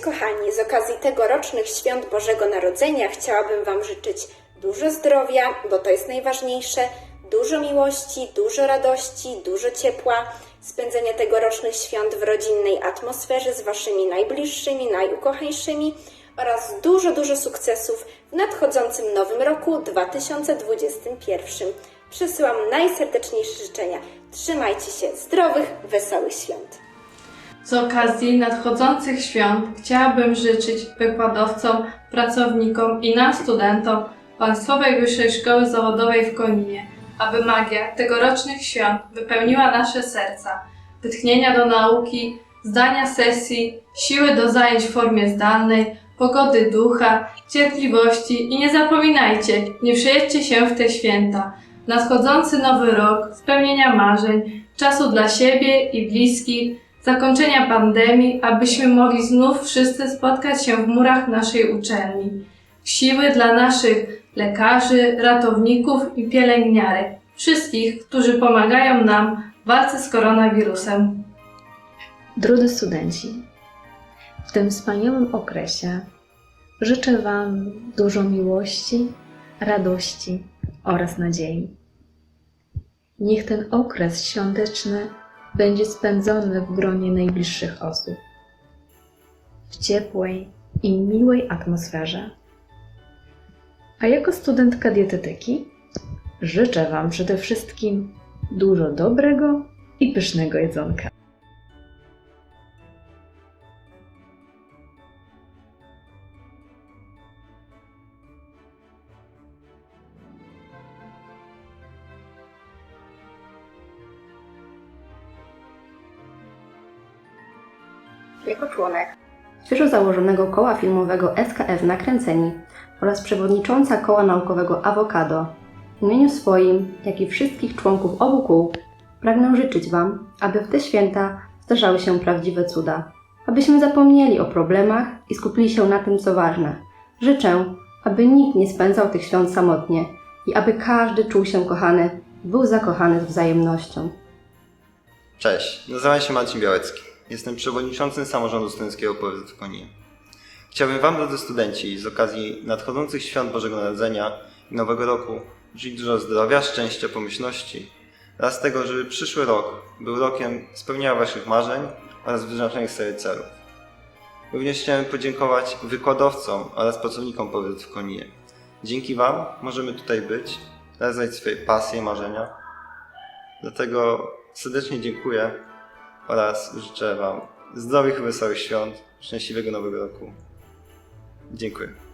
kochani, z okazji tegorocznych świąt Bożego Narodzenia chciałabym Wam życzyć dużo zdrowia, bo to jest najważniejsze, dużo miłości, dużo radości, dużo ciepła, spędzenia tegorocznych świąt w rodzinnej atmosferze z Waszymi najbliższymi, najukochańszymi oraz dużo, dużo sukcesów w nadchodzącym nowym roku 2021. Przesyłam najserdeczniejsze życzenia. Trzymajcie się zdrowych, wesołych świąt. Z okazji nadchodzących świąt chciałabym życzyć wykładowcom, pracownikom i nam studentom Państwowej Wyższej Szkoły Zawodowej w Koninie, aby magia tegorocznych świąt wypełniła nasze serca, wytchnienia do nauki, zdania sesji, siły do zajęć w formie zdalnej, pogody ducha, cierpliwości i nie zapominajcie, nie przejedźcie się w te święta. Nadchodzący nowy rok, spełnienia marzeń, czasu dla siebie i bliskich, zakończenia pandemii, abyśmy mogli znów wszyscy spotkać się w murach naszej uczelni. Siły dla naszych lekarzy, ratowników i pielęgniarek, wszystkich, którzy pomagają nam w walce z koronawirusem. Drodzy studenci, w tym wspaniałym okresie życzę Wam dużo miłości, radości oraz nadziei. Niech ten okres świąteczny będzie spędzony w gronie najbliższych osób, w ciepłej i miłej atmosferze. A jako studentka dietetyki życzę Wam przede wszystkim dużo dobrego i pysznego jedzonka. Jako członek świeżo założonego koła filmowego SKF Nakręceni oraz przewodnicząca koła naukowego Awokado w imieniu swoim, jak i wszystkich członków obu kół pragnę życzyć Wam, aby w te święta zdarzały się prawdziwe cuda. Abyśmy zapomnieli o problemach i skupili się na tym, co ważne. Życzę, aby nikt nie spędzał tych świąt samotnie i aby każdy czuł się kochany był zakochany z wzajemnością. Cześć, nazywam się Marcin Białecki. Jestem przewodniczącym samorządu studenckiego PWZ w Koninie. Chciałbym Wam, drodzy studenci, z okazji nadchodzących świąt Bożego Narodzenia i Nowego Roku życzyć dużo zdrowia, szczęścia, pomyślności oraz tego, żeby przyszły rok był rokiem spełnienia Waszych marzeń oraz wyznaczonych sobie celów. Również chciałem podziękować wykładowcom oraz pracownikom PWZ w Koninie. Dzięki Wam możemy tutaj być, realizować swoje pasje marzenia. Dlatego serdecznie dziękuję oraz życzę Wam zdrowych wesołych świąt, szczęśliwego nowego roku. Dziękuję.